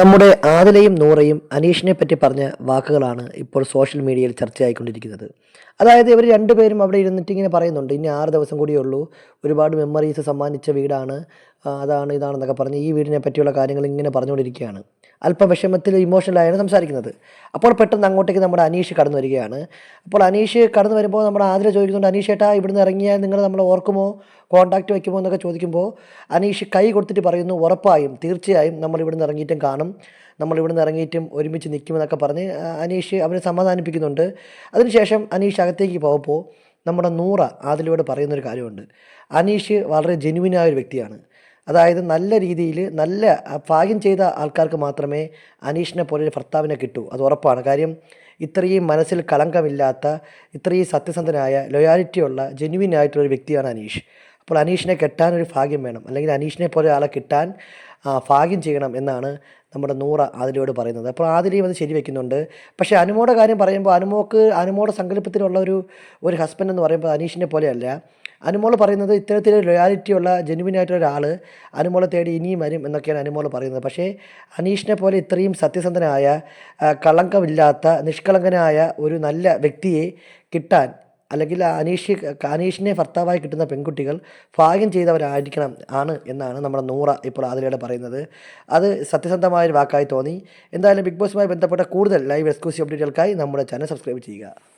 നമ്മുടെ ആദിലയും നൂറയും അനീഷിനെ പറ്റി പറഞ്ഞ വാക്കുകളാണ് ഇപ്പോൾ സോഷ്യൽ മീഡിയയിൽ ചർച്ചയായിക്കൊണ്ടിരിക്കുന്നത്. അതായത് ഇവർ രണ്ടുപേരും അവിടെ ഇരുന്നിട്ട് ഇങ്ങനെ പറയുന്നുണ്ട്. ഇനി ആറ് ദിവസം കൂടിയേ ഉള്ളൂ. ഒരുപാട് മെമ്മറീസ് സമ്മാനിച്ച വീടാണ്. അതാണ് ഇതാണെന്നൊക്കെ പറഞ്ഞ് ഈ വീടിനെ പറ്റിയുള്ള കാര്യങ്ങൾ ഇങ്ങനെ പറഞ്ഞുകൊണ്ടിരിക്കുകയാണ്. അല്പം വിഷമത്തിൽ ഇമോഷണലായാണ് സംസാരിക്കുന്നത്. അപ്പോൾ പെട്ടെന്ന് അങ്ങോട്ടേക്ക് നമ്മുടെ അനീഷ് കടന്നു വരികയാണ്. അപ്പോൾ അനീഷ് കടന്നു വരുമ്പോൾ നമ്മുടെ ആതിര ചോദിക്കുന്നുണ്ട് അനീഷ് ഏട്ടാ ഇവിടുന്ന് ഇറങ്ങിയാൽ നിങ്ങൾ നമ്മൾ ഓർക്കുമോ? കോൺടാക്റ്റ് വയ്ക്കുമോ? എന്നൊക്കെ ചോദിക്കുമ്പോൾ അനീഷ് കൈ കൊടുത്തിട്ട് പറയുന്നു ഉറപ്പായും തീർച്ചയായും നമ്മൾ ഇവിടുന്ന് ഇറങ്ങിയിട്ടും കാണും. നമ്മൾ ഇവിടുന്ന് ഇറങ്ങിയിട്ടും ഒരുമിച്ച് നിൽക്കുമെന്നൊക്കെ പറഞ്ഞ് അനീഷ് അവരെ സമാധാനിപ്പിക്കുന്നുണ്ട്. അതിനുശേഷം അനീഷ് അകത്തേക്ക് പോകുമ്പോൾ നമ്മുടെ നൂറ ആതിലൂടെ പറയുന്നൊരു കാര്യമുണ്ട്. അനീഷ് വളരെ ജെനുവിനായ ഒരു വ്യക്തിയാണ്. അതായത് നല്ല രീതിയിൽ നല്ല ഭാഗ്യം ചെയ്ത ആൾക്കാർക്ക് മാത്രമേ അനീഷിനെ പോലെ ഒരു ഭർത്താവിനെ കിട്ടൂ. അത് ഉറപ്പാണ്. കാര്യം ഇത്രയും മനസ്സിൽ കളങ്കമില്ലാത്ത ഇത്രയും സത്യസന്ധനായ ലോയാലിറ്റിയുള്ള ജെന്യുവിൻ ആയിട്ടുള്ള ഒരു വ്യക്തിയാണ് അനീഷ്. അപ്പോൾ അനീഷിനെ കെട്ടാൻ ഒരു ഭാഗ്യം വേണം. അല്ലെങ്കിൽ അനീഷിനെ പോലെ ആളെ കിട്ടാൻ ഭാഗ്യം ചെയ്യണം എന്നാണ് നമ്മുടെ നൂറ ആദിലയോട് പറയുന്നത്. അപ്പോൾ ആദിലയും അത് ശരിവെക്കുന്നുണ്ട്. പക്ഷേ അനുമോടെ കാര്യം പറയുമ്പോൾ അനുമോക്ക് അനുമോടെ സങ്കല്പത്തിലുള്ള ഒരു ഒരു ഹസ്ബൻഡ് എന്ന് പറയുമ്പോൾ അനീഷിനെ പോലെയല്ല. അനുമോൾ പറയുന്നത് ഇത്തരത്തിലൊരു ലോയാലിറ്റിയുള്ള ജെനുവിൻ ആയിട്ടുള്ള ഒരാൾ അനുമോളെ തേടി ഇനിയും വരും എന്നൊക്കെയാണ് അനുമോൾ പറയുന്നത്. പക്ഷേ അനീഷിനെ പോലെ ഇത്രയും സത്യസന്ധനായ കളങ്കമില്ലാത്ത നിഷ്കളങ്കനായ ഒരു നല്ല വ്യക്തിയെ കിട്ടാൻ അല്ലെങ്കിൽ അനീഷ് അനീഷിനെ ഭർത്താവായി കിട്ടുന്ന പെൺകുട്ടികൾ ഭാഗ്യം ചെയ്തവരായിരിക്കണം ആണ് എന്നാണ് നമ്മുടെ നൂറ ഇപ്പോൾ ആതിരയുടെ പറയുന്നത്. അത് സത്യസന്ധമായ ഒരു വാക്കായി തോന്നി. എന്തായാലും ബിഗ് ബോസുമായി ബന്ധപ്പെട്ട കൂടുതൽ ലൈവ് എക്സ്ക്ലൂസീവ് അപ്ഡേറ്റുകൾക്കായി നമ്മുടെ ചാനൽ സബ്സ്ക്രൈബ് ചെയ്യുക.